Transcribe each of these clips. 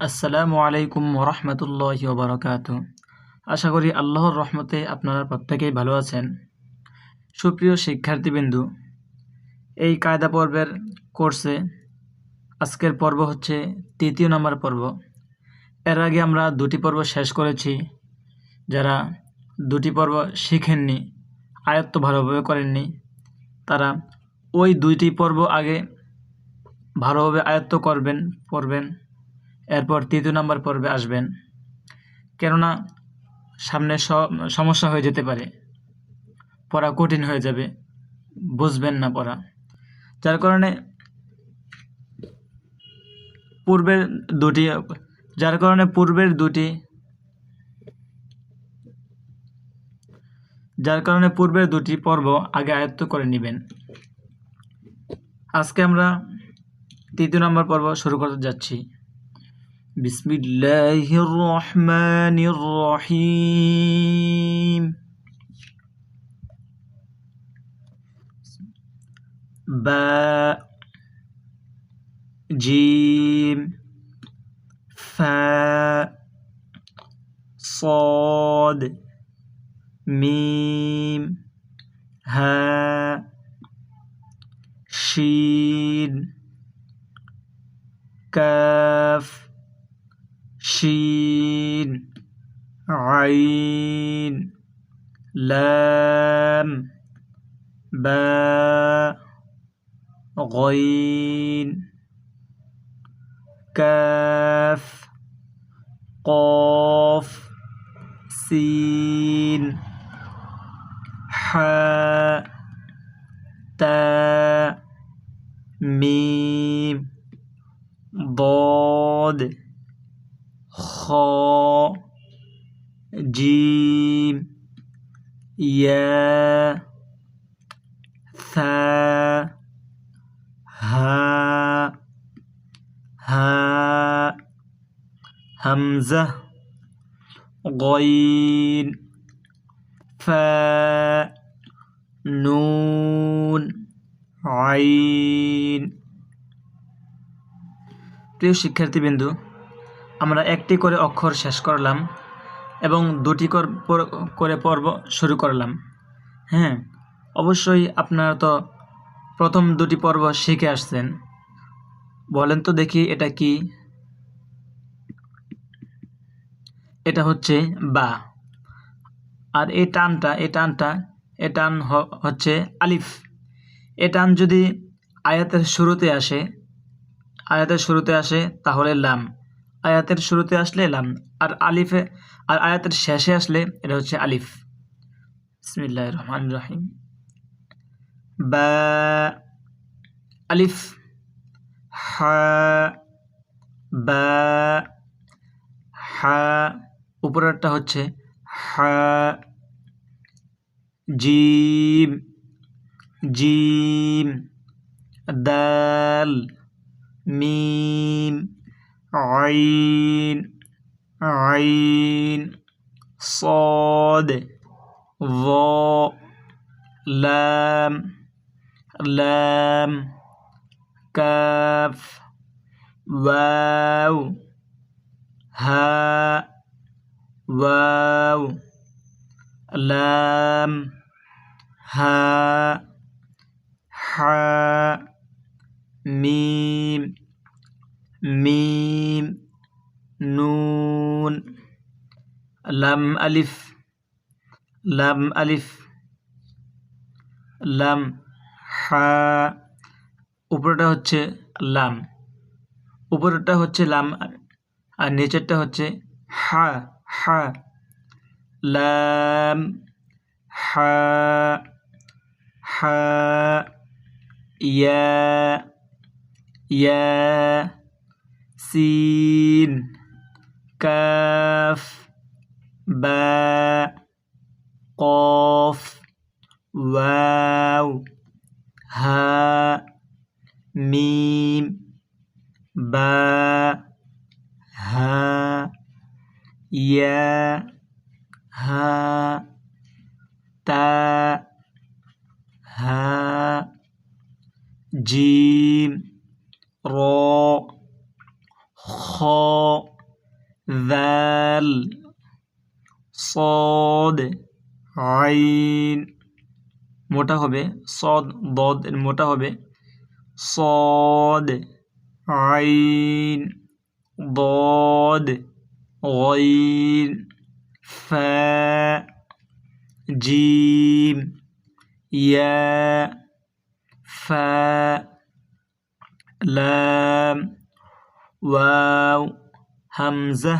আসসালামু আলাইকুম ওরহমতুল্লাহ বারকাত আশা করি আল্লাহর রহমতে আপনারা প্রত্যেকেই ভালো আছেন। সুপ্রিয় শিক্ষার্থীবৃন্দু, এই কায়দা পর্বের কোর্সে আজকের পর্ব হচ্ছে তৃতীয় নম্বর পর্ব। এর আগে আমরা দুটি পর্ব শেষ করেছি। যারা দুটি পর্ব শিখেননি, আয়ত্ত ভালোভাবে করেননি, তারা ওই দুইটি পর্ব আগে ভালোভাবে আয়ত্ত করবেন, পড়বেন। এরপর তৃতীয় নম্বর পর্বে আসবেন। কেননা সামনে সমস্যা হয়ে যেতে পারে। পড়া কঠিন হয়ে যাবে। বুঝবেন না পড়া। যার কারণে পূর্বের দুটি, যার কারণে পূর্বের দুটি, যার কারণে পূর্বের দুটি পর্ব আগে আয়ত্ত করে নেবেন। আজকে আমরা তৃতীয় নম্বর পর্ব শুরু করতে যাচ্ছি। بسم الله الرحمن الرحيم. باء جيم فاء صاد ميم هاء شين كاف. شين عين لام باء غين كاف قاف سين حاء تاء ميم ضاد. খ জিম ইয়া থা হা হা হামজা গইন ফা নুন আইন। প্রিয় শিক্ষার্থীবৃন্দু আমরা একটি করে অক্ষর শেষ করলাম এবং দুটি করে পর্ব শুরু করলাম। হ্যাঁ অবশ্যই আপনারা তো প্রথম দুটি পর্ব শিখে আসছেন। বলেন তো দেখি এটা কি? এটা হচ্ছে বা। আর এই টানটা এই টানটা, এ টান হচ্ছে আলিফ। এ টান যদি আয়াতের শুরুতে আসে, আয়াতের শুরুতে আসে তাহলে লাম। আয়াতের শুরুতে আসলে লাম, আর আলিফে, আর আয়াতের শেষে আসলে এটা হচ্ছে আলিফ। বিসমিল্লাহ রহমান রহিম। বা, আলিফ, হা, বা, হা, উপরেরটা হচ্ছে হা, জিম জিম, দাল, মিম عين عين صاد ظا لام لام كاف واو ها واو لام ها حا ميم মিম লাম আলিফ লাম আলিফ লাম হা উপরটা হচ্ছে লাম উপরেরটা হচ্ছে লাম আর নিচেরটা হচ্ছে হা হা লাম হা হা ইয়া ইয়া সিন কাফ বা কফ ওয়াও হা মিম বা হা ইয়া হা তা হা জিম র صاد আইন মোটা হবে সদ দদ এর মোটা হবে صاد عين ضاد غين فاء جيم ياء فاء লাম ওয়াও হামজা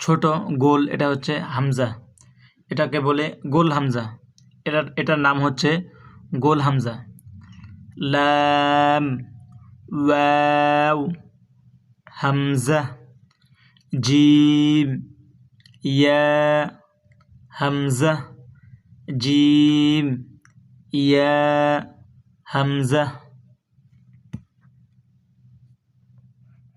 ছোট গোল, এটা হচ্ছে হামজা। এটাকে বলে গোল হামজা। এটার এটার নাম হচ্ছে গোল হামজা। লাম, ওয়াও, হামজা, জিম, ইয়া, হামজা, জিম, ইয়া, হামজা।